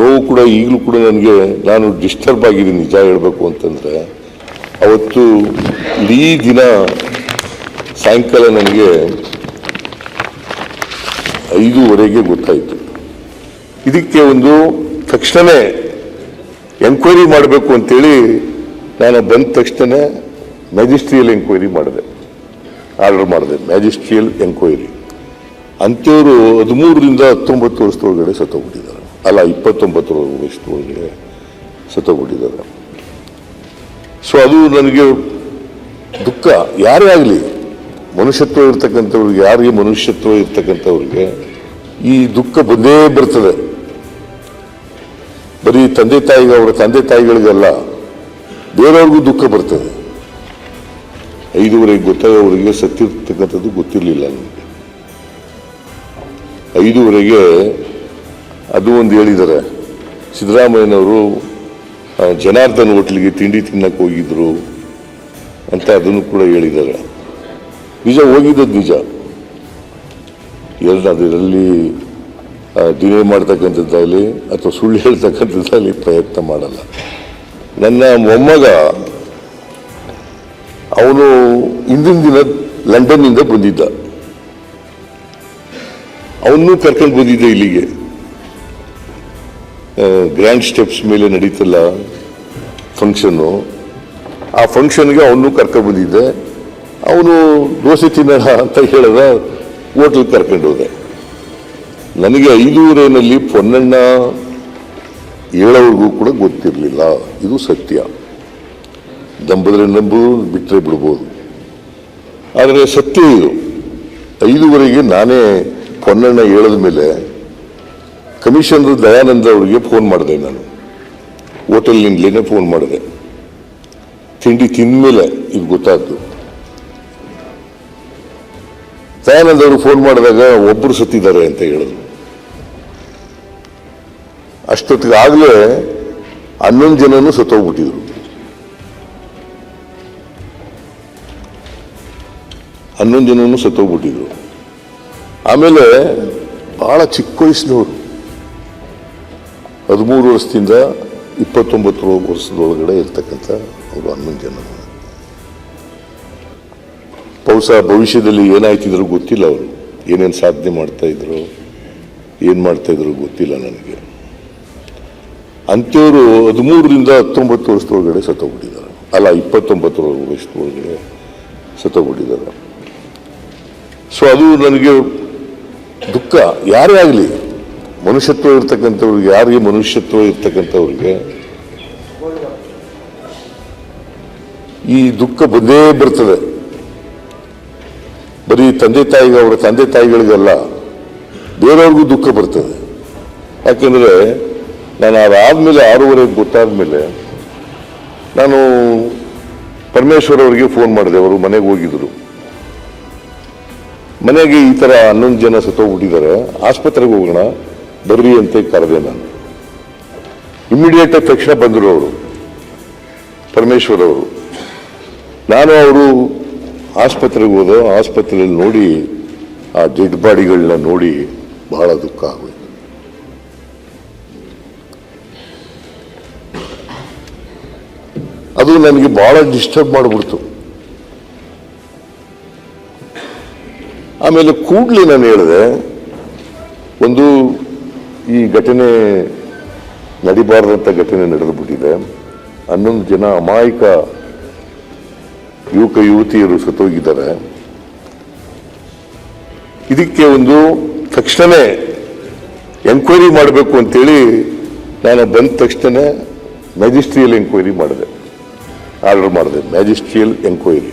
ನೋವು ಕೂಡ, ಈಗಲೂ ಕೂಡ ನನಗೆ ನಾನು ಡಿಸ್ಟರ್ಬ್ ಆಗಿದ್ದೀನಿ, ನಿಜ ಹೇಳಬೇಕು ಅಂತಂದರೆ. ಅವತ್ತು ಇಡೀ ದಿನ ಸಾಯಂಕಾಲ ನನಗೆ ಐದೂವರೆಗೆ ಗೊತ್ತಾಯಿತು. ಇದಕ್ಕೆ ಒಂದು ತಕ್ಷಣವೇ ಎಂಕ್ವೈರಿ ಮಾಡಬೇಕು ಅಂತೇಳಿ ನಾನು ಬಂದ ತಕ್ಷಣ ಮ್ಯಾಜಿಸ್ಟ್ರಿಯಲ್ ಎಂಕ್ವೈರಿ ಮಾಡಿದೆ. ಆರ್ಡರ್ ಮಾಡಿದೆ ಮ್ಯಾಜಿಸ್ಟ್ರಿಯಲ್ ಎಂಕ್ವೈರಿ ಅಂಥವರು ಹದಿಮೂರರಿಂದ ಹತ್ತೊಂಬತ್ತು ವರ್ಷದೊಳಗಡೆ ಸತ್ತೋಗ್ಬಿಟ್ಟಿದ್ದಾರೆ ಅಲ್ಲ ಇಪ್ಪತ್ತೊಂಬತ್ತು ವರ್ಷದೊಳಗಡೆ ಸತ್ತೋಗ್ಬಿಟ್ಟಿದ್ದಾರೆ. ಸೊ ಅದು ನನಗೆ ದುಃಖ. ಯಾರೇ ಆಗಲಿ, ಮನುಷ್ಯತ್ವ ಇರ್ತಕ್ಕಂಥವ್ರಿಗೆ, ಯಾರಿಗೆ ಮನುಷ್ಯತ್ವ ಇರ್ತಕ್ಕಂಥವ್ರಿಗೆ ಈ ದುಃಖ ಬಂದೇ ಬರ್ತದೆ. ಬರೀ ತಂದೆ ತಾಯಿಗೆ, ಅವರ ತಂದೆ ತಾಯಿಗಳಿಗೆಲ್ಲ ಬೇರೆಯವ್ರಿಗೂ ದುಃಖ ಬರ್ತದೆ. ಐದೂವರೆಗೆ ಗೊತ್ತಾಗೋವರೆಗೆ ಸತ್ತಿರ್ತಕ್ಕಂಥದ್ದು ಗೊತ್ತಿರಲಿಲ್ಲ ನನಗೆ. ಐದೂವರೆಗೆ ಅದು ಒಂದು ಹೇಳಿದ್ದಾರೆ. ಸಿದ್ದರಾಮಯ್ಯನವರು ಜನಾರ್ದನ್ ಹೋಟ್ಲಿಗೆ ತಿಂಡಿ ತಿನ್ನಕ್ಕೆ ಹೋಗಿದ್ರು ಅಂತ ಅದನ್ನು ಕೂಡ ಹೇಳಿದ್ದಾರೆ. ನಿಜ ಹೋಗಿದ್ದದ್ದು ನಿಜ. ಎರಡು ಅದರಲ್ಲಿ ಡಿಲೇ ಮಾಡ್ತಕ್ಕಂಥದ್ದಾಗಲಿ ಅಥವಾ ಸುಳ್ಳು ಹೇಳ್ತಕ್ಕಂಥದ್ದಾಗಲಿ ಪ್ರಯತ್ನ ಮಾಡಲ್ಲ. ನನ್ನ ಮೊಮ್ಮಗ, ಅವನು ಹಿಂದಿನ ದಿನ ಲಂಡನ್ನಿಂದ ಬಂದಿದ್ದ. ಅವನ್ನೂ ಕರ್ಕೊಂಡು ಬಂದಿದ್ದೆ ಇಲ್ಲಿಗೆ. ಗ್ರ್ಯಾಂಡ್ ಸ್ಟೆಪ್ಸ್ ಮೇಲೆ ನಡೀತಲ್ಲ ಫಂಕ್ಷನ್ನು ಆ ಫಂಕ್ಷನ್ಗೆ ಅವನು ಕರ್ಕೊಂಡ್ಬಂದಿದ್ದೆ ಅವನು ದೋಸೆ ತಿನ್ನೋಣ ಅಂತ ಹೇಳಿದ ಹೋಟ್ಲಿಗೆ ಕರ್ಕೊಂಡು ಹೋದೆ. ನನಗೆ ಐದೂರೇನಲ್ಲಿ ಪೊನ್ನಣ್ಣ ಹೇಳೋವರೆಗೂ ಕೂಡ ಗೊತ್ತಿರಲಿಲ್ಲ. ಇದು ಸತ್ಯ. ನಂಬಿದ್ರೆ ನಂಬು ಬಿಟ್ಟರೆ ಬಿಡ್ಬೋದು. ಆದರೆ ಸತ್ಯ ಇದು. ಐದುವರೆಗೆ ನಾನೇ ಪೊನ್ನಣ್ಣ ಹೇಳಿದ ಮೇಲೆ ಕಮಿಷನರ್ ದಯಾನಂದ ಅವರಿಗೆ ಫೋನ್ ಮಾಡಿದೆ ನಾನು. ಹೋಟೆಲ್ನಿಂದಲೇ ಫೋನ್ ಮಾಡಿದೆ. ತಿಂಡಿ ತಿಂದಮೇಲೆ ಇದು ಗೊತ್ತಾದ್ದು ದಯಾನಂದ ಅವರು ಫೋನ್ ಮಾಡಿದಾಗ ಒಬ್ಬರು ಸತ್ತಿದ್ದಾರೆ ಅಂತ ಹೇಳಿದ್ರು. ಅಷ್ಟೊತ್ತಿಗೆ ಆಗಲೇ ಹನ್ನೊಂದು ಜನನು ಸತ್ತೋಗ್ಬಿಟ್ಟಿದ್ರು. ಹನ್ನೊಂದು ಜನನು ಸತ್ತೋಗ್ಬಿಟ್ಟಿದ್ರು. ಆಮೇಲೆ ಬಹಳ ಚಿಕ್ಕ ವಯಸ್ಸಿನವರು. ಹದಿಮೂರು ವರ್ಷದಿಂದ ಇಪ್ಪತ್ತೊಂಬತ್ತು ವರ್ಷದೊಳಗಡೆ ಇರ್ತಕ್ಕಂಥ ಅವರು ಹನ್ನೊಂದು ಜನ ಬಹುಶಃ ಭವಿಷ್ಯದಲ್ಲಿ ಏನಾಯ್ತಿದ್ರು ಗೊತ್ತಿಲ್ಲ ಅವರು. ಏನೇನು ಸಾಧನೆ ಮಾಡ್ತಾಯಿದ್ರು ಏನು ಮಾಡ್ತಾಯಿದ್ರು ಗೊತ್ತಿಲ್ಲ ನನಗೆ. ಅಂಥವ್ರು ಹದಿಮೂರರಿಂದ ಹತ್ತೊಂಬತ್ತು ವರ್ಷದೊಳಗಡೆ ಸತ್ತೋಗ್ಬಿಟ್ಟಿದ್ದಾರೆ. ಅಲ್ಲ ಇಪ್ಪತ್ತೊಂಬತ್ತು ವರ್ಷದೊಳಗಡೆ ಸತ್ತೋಗ್ಬಿಟ್ಟಿದ್ದಾರೆ. ಸೊ ಅದು ನನಗೆ ದುಃಖ. ಯಾರೇ ಆಗಲಿ ಮನುಷ್ಯತ್ವ ಇರ್ತಕ್ಕಂಥವ್ರಿಗೆ, ಯಾರಿಗೆ ಮನುಷ್ಯತ್ವ ಇರ್ತಕ್ಕಂಥವ್ರಿಗೆ, ಈ ದುಃಖ ಬಂದೇ ಬರ್ತದೆ. ಬರೀ ತಂದೆ ತಾಯಿಗೆ ಅವರ ತಂದೆ ತಾಯಿಗಳಿಗೆಲ್ಲ ಬೇರೆಯವ್ರಿಗೂ ದುಃಖ ಬರ್ತದೆ. ಯಾಕೆಂದರೆ ನಾನು ಅದಾದಮೇಲೆ ಆರೂವರೆಗೆ ಗೊತ್ತಾದ್ಮೇಲೆ ನಾನು ಪರಮೇಶ್ವರ್ ಅವರಿಗೆ ಫೋನ್ ಮಾಡಿದೆ, ಅವರು ಮನೆಗೆ ಹೋಗಿದ್ರು. ಮನೆಗೆ ಈ ಥರ ಹನ್ನೊಂದು ಜನ ಸತ್ತೋಗ್ಬಿಟ್ಟಿದ್ದಾರೆ. ಆಸ್ಪತ್ರೆಗೆ ಹೋಗೋಣ. ಬರ್ರಿ ಅಂತ ಕರೆದೆ ನಾನು. ಇಮ್ಮಿಡಿಯೇಟ್ ತಕ್ಷಣ ಬಂದರು ಅವರು. ಪರಮೇಶ್ವರ್ ಅವರು ನಾನು ಅವರು ಆಸ್ಪತ್ರೆಗೆ ಹೋದ. ಆಸ್ಪತ್ರೆಯಲ್ಲಿ ನೋಡಿ ಆ ಡೆಡ್ ಬಾಡಿಗಳನ್ನ ನೋಡಿ ಬಹಳ ದುಃಖ ಆಗೋಯ್ತು. ಅದು ನನಗೆ ಬಹಳ ಡಿಸ್ಟರ್ಬ್ ಮಾಡಿಬಿಡ್ತು. ಆಮೇಲೆ ಕೂಡಲೇ ನಾನು ಹೇಳಿದೆ, ಒಂದು ಈ ಘಟನೆ ನಡಿಬಾರ್ದಂಥ ಘಟನೆ ನಡೆದು ಬಿಟ್ಟಿದೆ ಹನ್ನೊಂದು ಜನ ಅಮಾಯಕ ಯುವಕ ಯುವತಿಯರು ಸತ್ತೋಗಿದ್ದಾರೆ. ಇದಕ್ಕೆ ಒಂದು ತಕ್ಷಣವೇ ಎಂಕ್ವೈರಿ ಮಾಡಬೇಕು ಅಂತೇಳಿ ನಾನು ಬಂದ ತಕ್ಷಣವೇ ಮ್ಯಾಜಿಸ್ಟ್ರಿಯಲ್ ಎಂಕ್ವೈರಿ ಮಾಡಿದೆ. ಆರ್ಡರ್ ಮಾಡಿದೆ. Magisterial enquiry